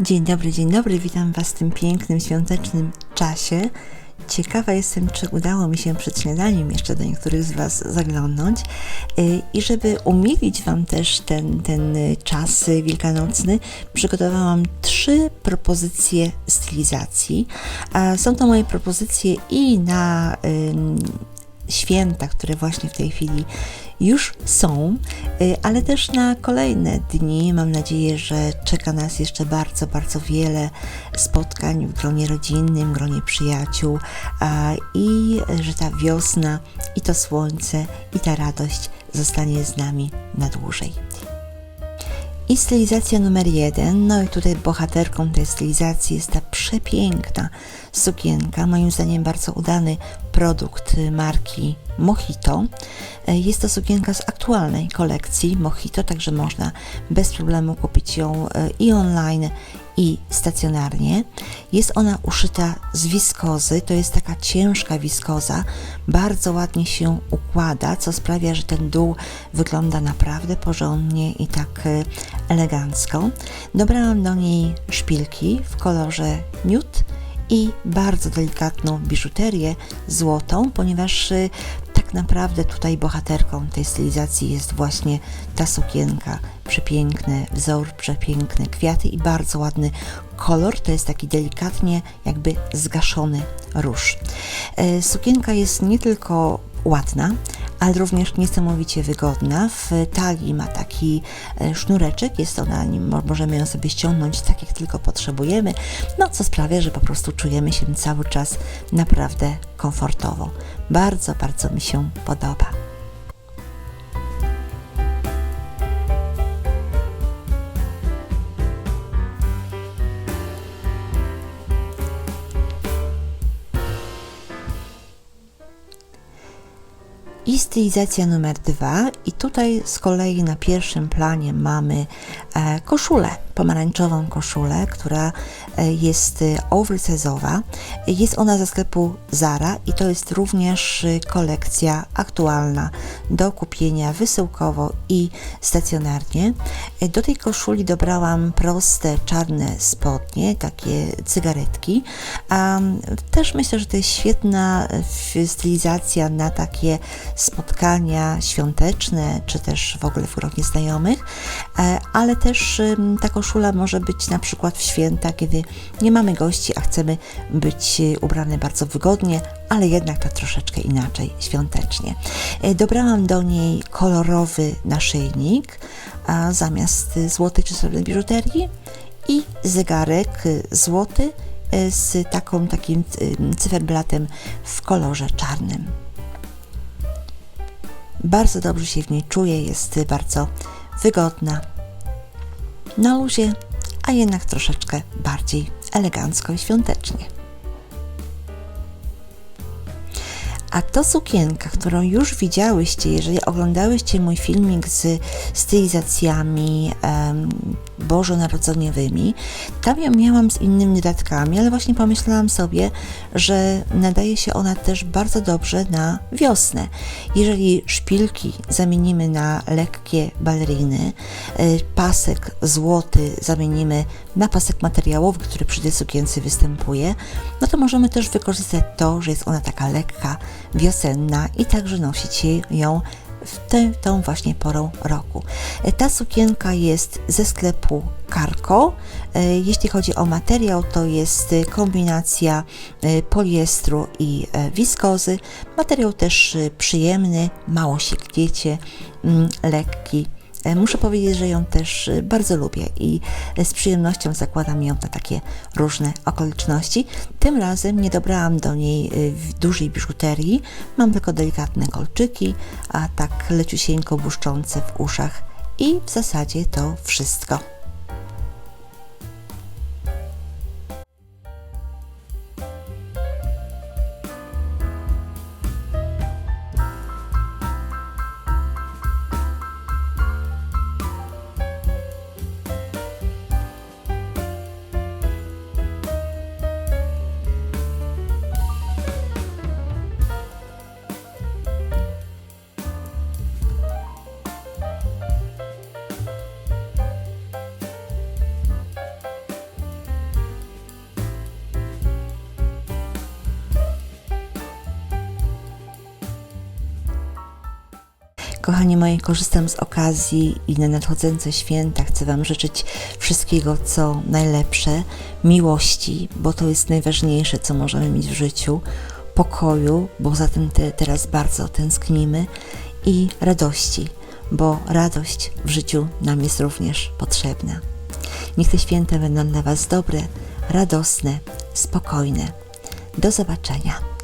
Dzień dobry, dzień dobry, witam Was w tym pięknym, świątecznym czasie. Ciekawa jestem, czy udało mi się przed śniadaniem jeszcze do niektórych z Was zaglądnąć. Y, I żeby umilić Wam też ten, ten y, czas wielkanocny, przygotowałam trzy propozycje stylizacji. Są to moje propozycje i na święta, które właśnie w tej chwili już są, y, ale też na kolejne dni. Mam nadzieję, że czeka nas jeszcze bardzo, bardzo wiele spotkań w gronie rodzinnym, gronie przyjaciół i że ta wiosna i to słońce i ta radość zostanie z nami na dłużej. I stylizacja numer jeden, no i tutaj bohaterką tej stylizacji jest ta przepiękna sukienka, moim zdaniem bardzo udany produkt marki Mojito. E, Jest to sukienka z aktualnej kolekcji Mojito, także można bez problemu kupić ją e, i online, i stacjonarnie. Jest ona uszyta z wiskozy, to jest taka ciężka wiskoza, bardzo ładnie się układa, co sprawia, że ten dół wygląda naprawdę porządnie i tak e, elegancko. Dobrałam do niej szpilki w kolorze nude i bardzo delikatną biżuterię złotą, ponieważ y, naprawdę tutaj bohaterką tej stylizacji jest właśnie ta sukienka. Przepiękny wzór, przepiękne kwiaty i bardzo ładny kolor. To jest taki delikatnie jakby zgaszony róż. E, Sukienka jest nie tylko ładna, ale również niesamowicie wygodna. W talii ma taki e, sznureczek, jest ona, możemy ją sobie ściągnąć tak jak tylko potrzebujemy, no co sprawia, że po prostu czujemy się cały czas naprawdę komfortowo. Bardzo, bardzo mi się podoba. I stylizacja numer dwa. I tutaj z kolei na pierwszym planie mamy e, koszulę, pomarańczową koszulę, która e, jest e, oversize'owa. Jest ona ze sklepu Zara i to jest również e, kolekcja aktualna do kupienia wysyłkowo i stacjonarnie. Do tej koszuli dobrałam proste czarne spodnie, takie cygaretki. Też myślę, że to jest świetna stylizacja na takie spotkania świąteczne, czy też w ogóle w gronie znajomych, ale też ta koszula może być na przykład w święta, kiedy nie mamy gości, a chcemy być e, ubrane bardzo wygodnie, ale jednak tak troszeczkę inaczej, świątecznie. E, Dobrałam do niej kolorowy naszyjnik, a zamiast e, złotej czy srebrnej biżuterii i zegarek złoty z taką, takim cyferblatem w kolorze czarnym. Bardzo dobrze się w niej czuję, jest bardzo wygodna, na luzie, a jednak troszeczkę bardziej elegancko i świątecznie. A to sukienka, którą już widziałyście, jeżeli oglądałyście mój filmik z stylizacjami em, bożonarodzeniowymi, tam ją miałam z innymi dodatkami, ale właśnie pomyślałam sobie, że nadaje się ona też bardzo dobrze na wiosnę. Jeżeli szpilki zamienimy na lekkie baleriny, y, pasek złoty zamienimy na pasek materiałowy, który przy tej sukience występuje, no to możemy też wykorzystać to, że jest ona taka lekka, wiosenna i także nosić ją w tę, tą właśnie porą roku. E, Ta sukienka jest ze sklepu Carco. E, Jeśli chodzi o materiał, to jest e, kombinacja poliestru i wiskozy. Materiał też przyjemny, mało się gniecie, mm, lekki. E, Muszę powiedzieć, że ją też e, bardzo lubię i e, z przyjemnością zakładam ją na takie różne okoliczności. Tym razem nie dobrałam do niej dużej biżuterii, mam tylko delikatne kolczyki, a tak leciusieńko błyszczące w uszach i w zasadzie to wszystko. Kochani moi, korzystam z okazji i na nadchodzące święta chcę Wam życzyć wszystkiego, co najlepsze, miłości, bo to jest najważniejsze, co możemy mieć w życiu, pokoju, bo za tym te, teraz bardzo tęsknimy i radości, bo radość w życiu nam jest również potrzebna. Niech te święta będą dla Was dobre, radosne, spokojne. Do zobaczenia.